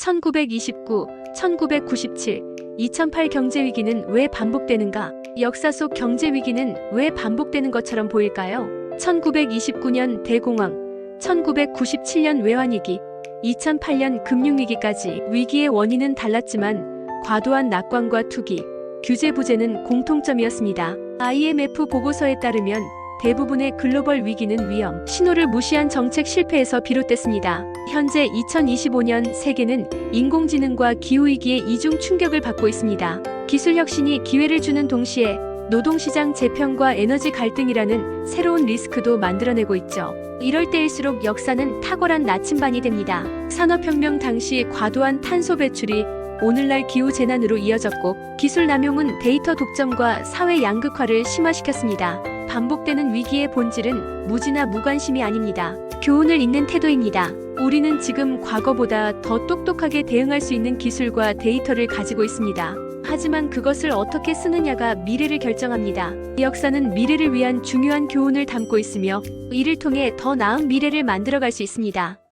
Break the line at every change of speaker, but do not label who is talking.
1929, 1997, 2008 경제 위기는 왜 반복되는가? 역사 속 경제 위기는 왜 반복되는 것처럼 보일까요? 1929년 대공황, 1997년 외환위기, 2008년 금융위기까지 위기의 원인은 달랐지만 과도한 낙관과 투기, 규제 부재는 공통점이었습니다. IMF 보고서에 따르면 대부분의 글로벌 위기는 위험, 신호를 무시한 정책 실패에서 비롯됐습니다. 현재 2025년 세계는 인공지능과 기후위기의 이중 충격을 받고 있습니다. 기술 혁신이 기회를 주는 동시에 노동시장 재편과 에너지 갈등이라는 새로운 리스크도 만들어내고 있죠. 이럴 때일수록 역사는 탁월한 나침반이 됩니다. 산업혁명 당시 과도한 탄소 배출이 오늘날 기후 재난으로 이어졌고 기술 남용은 데이터 독점과 사회 양극화를 심화시켰습니다. 반복되는 위기의 본질은 무지나 무관심이 아닙니다. 교훈을 잇는 태도입니다. 우리는 지금 과거보다 더 똑똑하게 대응할 수 있는 기술과 데이터를 가지고 있습니다. 하지만 그것을 어떻게 쓰느냐가 미래를 결정합니다. 이 역사는 미래를 위한 중요한 교훈을 담고 있으며 이를 통해 더 나은 미래를 만들어갈 수 있습니다.